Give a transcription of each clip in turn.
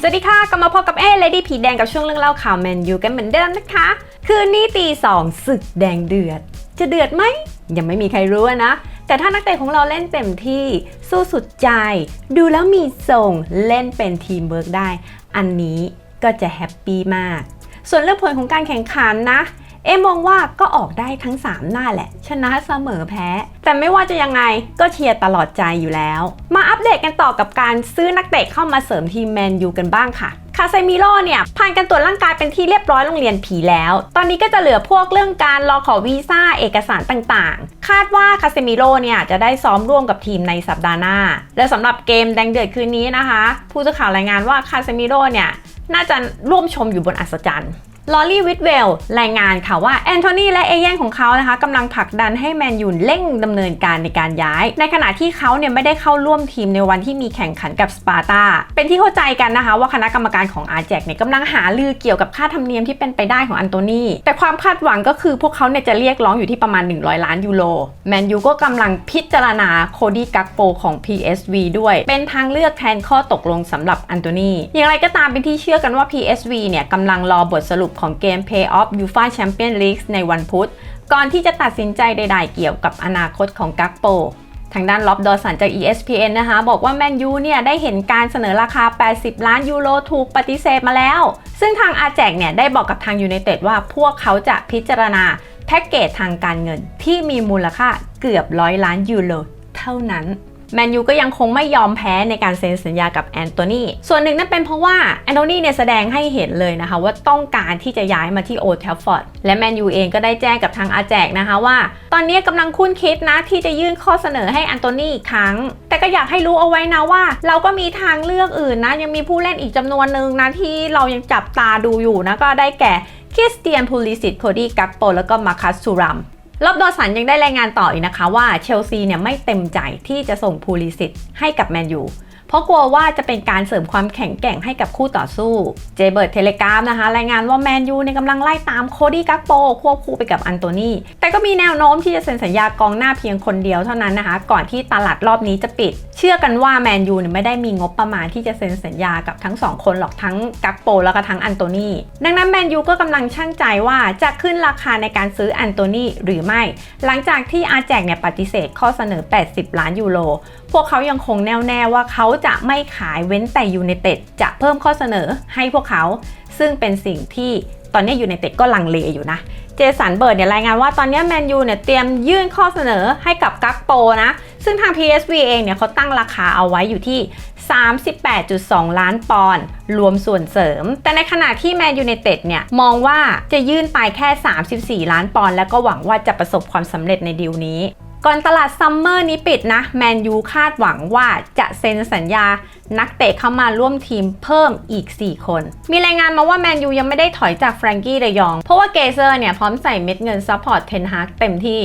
สวัสดีค่ะกลับมาพบกับเอเลดี้ผีแดงกับช่วงเรื่องเล่าข่าวแมนยูกันเหมือนเดิมนะคะ คืนนี้ตีสองศึกแดงเดือด จะเดือดไหม ยังไม่มีใครรู้นะ แต่ถ้านักเตะของเราเล่นเต็มที่สู้สุดใจ ดูแล้วมีส่งเล่นเป็นทีมเวิร์กได้ อันนี้ก็จะแฮปปี้มาก ส่วนเรื่องผลของการแข่งขันนะ เอมองว่าก็ออกได้ทั้ง 3 หน้าแหละ ชนะเสมอแพ้ แต่ไม่ว่าจะยังไงก็เชียร์ตลอดใจอยู่แล้ว มาอัปเดตกันต่อกับการซื้อนักเตะเข้ามาเสริมทีมแมนยูกันบ้างค่ะคาเซมิโร่เนี่ย ผ่านการตรวจร่างกายเป็นที่เรียบร้อยโรงเรียนผีแล้ว ตอนนี้ก็จะเหลือพวกเรื่องการรอขอวีซ่าเอกสารต่างๆ คาดว่าคาเซมิโร่เนี่ยจะได้ซ้อมร่วมกับทีมในสัปดาห์หน้า และสำหรับเกมแดงเดือดคืนนี้นะคะ ผู้สื่อข่าวรายงานว่าคาเซมิโร่เนี่ยน่าจะร่วมชมอยู่บนอัศจรรย์ ลอรี่วิทเวลรายงานค่ะว่าแอนโทนีและเอเย่นของเขานะคะกำลังผลักดันให้แมนยูเร่งดำเนินการในการย้าย ในขณะที่เขาเนี่ยไม่ได้เข้าร่วมทีมในวันที่มีแข่งขันกับสปาร์ตาเป็นที่เข้าใจกันนะคะ ว่าคณะกรรมการของอาร์แจกเนี่ยกำลังหาลือเกี่ยวกับค่าธรรมเนียมที่เป็นไปได้ของอันโตนีแต่ความคาดหวังก็คือพวกเขาเนี่ยจะเรียกร้องอยู่ที่ประมาณ 100 ล้านยูโรแมนยูก็กำลังพิจารณาโคดี้กักโปของ PSV ด้วย เป็นทางเลือกแทนข้อตกลงสำหรับอันโตนีอย่างไรก็ตามเป็นที่เชื่อกันว่า PSV เนี่ยกำลังรอบทสรุปของเกม Play Off UEFA Champions League ในวันพุธ ก่อนที่จะตัดสินใจใดๆเกี่ยวกับอนาคตของกักโป ทางด้านล็อบดอสันจาก ESPN นะคะ บอกว่าแมนยูเนี่ยได้เห็นการเสนอราคา 80 ล้านยูโรถูกปฏิเสธมาแล้ว ซึ่งทางอาแจกเนี่ยได้บอกกับทางยู i นเต็ดว่าพวกเขาจะพิจารณาแพ็กเกจทางการเงินที่มีมูลค่าเกือบร้อยล้านยูโรเท่านั้น แมนยูก็ยังคงไม่ยอมแพ้ในการเซ็นสัญญากับแอนโทนีส่วนหนึ่งนั่นเป็นเพราะว่าแอนโทนีเนี่ยแสดงให้เห็นเลยนะคะว่าต้องการที่จะย้ายมาที่โอท f ฟอร์ดและแมนยูเองก็ได้แจ้งกับทางอาแจกนะคะว่า ตอนนี้กำลังคุ้นคิดนะที่จะยื่นข้อเสนอให้แอนโทนีอีกครั้ง แต่ก็อยากให้รู้เอาไว้นะว่า เราก็มีทางเลือกอื่นนะ ยังมีผู้เล่นอีกจำนวนหนึ่งนะที่เรายังจับตาดูอยู่นะก็ได้แก่คริสเตียนพูลิสิตโคดี้กักโปแล้วก็มาคัสซูรัม รอบดอสันยังได้รายงานต่ออีกนะคะว่าเชลซีเนี่ยไม่เต็มใจที่จะส่งพูลิสิตให้กับแมนยู เพราะกลัวว่าจะเป็นการเสริมความแข็งแกร่งให้กับคู่ต่อสู้ เจเบิร์ดเทเลกราฟนะคะ รายงานว่าแมนยูเนี่ยกำลังไล่ตามโคดี้กักโปควบคู่ไปกับอันโตนีแต่ก็มีแนวโน้มที่จะเซ็นสัญญากองหน้าเพียงคนเดียวเท่านั้นนะคะ ก่อนที่ตลาดรอบนี้จะปิด เชื่อกันว่าแมนยูเนี่ยไม่ได้มีงบประมาณที่จะเซ็นสัญญากับทั้งสองคนหรอกทั้งกักโปแล้วก็ทั้งอันโตนีดังนั้นแมนยูก็กำลังช่างใจว่าจะขึ้นราคาในการซื้ออันโตนีหรือไม่ หลังจากที่อาแจกเนี่ยปฏิเสธข้อเสนอ 80 ล้านยูโรพวกเขายังคงแน่วแน่ว่าเขาจะไม่ขายเว้นแต่ยูไนเต็ดจะเพิ่มข้อเสนอให้พวกเขา ซึ่งเป็นสิ่งที่ตอนนี้ยูไนเต็ดก็ลังเลอยู่นะเจสันเบิร์ดเนี่ยรายงานว่าตอนนี้แมนยูเนี่ยเตรียมยื่นข้อเสนอให้กับกักโปนะ ซึ่งทาง PSV เองเนี่ยเขาตั้งราคาเอาไว้อยู่ที่ 38.2 ล้านปอนด์รวมส่วนเสริม แต่ในขณะที่แมนยูไนเต็ดเนี่ยมองว่าจะยื่นไปแค่ 34 ล้านปอนด์แล้วก็หวังว่าจะประสบความสำเร็จในดีลนี้ ก่อนตลาดซัมเมอร์นี้ปิดนะ แมนยูคาดหวังว่าจะเซ็นสัญญานักเตะเข้ามาร่วมทีมเพิ่มอีก 4 คน มีรายงานมาว่าแมนยูยังไม่ได้ถอยจากแฟรงกี้เดยอง เพราะว่าเกเซอร์เนี่ยพร้อมใส่เม็ดเงินซัพพอร์ตเทนฮากเต็มที่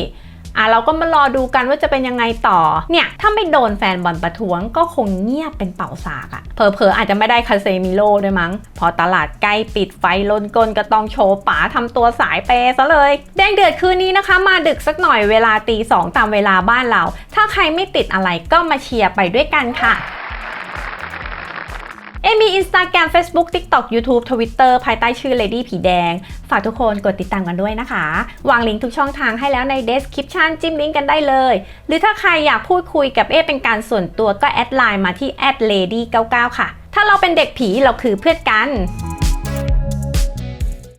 อะเราก็มารอดูกันว่าจะเป็นยังไงต่อ เนี่ย ถ้าไม่โดนแฟนบอลประท้วงก็คงเงียบเป็นเป่าสากอะเผลอๆอาจจะไม่ได้คาเซมิโลด้วยมั้ง พอตลาดใกล้ปิดไฟลนกลก็ต้องโชว์ป๋าทำตัวสายเปซะเลย แดงเดือดคืนนี้นะคะ มาดึกสักหน่อยเวลาตีสองตามเวลาบ้านเรา ถ้าใครไม่ติดอะไรก็มาเชียร์ไปด้วยกันค่ะ เอมี Instagram Facebook TikTok YouTube Twitter ภายใต้ชื่อ Lady ผีแดง ฝากทุกคนกดติดตามกันด้วยนะคะ วางลิงก์ทุกช่องทางให้แล้วใน description จิ้มลิงก์กันได้เลย หรือถ้าใครอยากพูดคุยกับเอเป็นการส่วนตัวก็แอดไลน์มาที่ @lady99 ค่ะ ถ้าเราเป็นเด็กผีเราคือเพื่อนกัน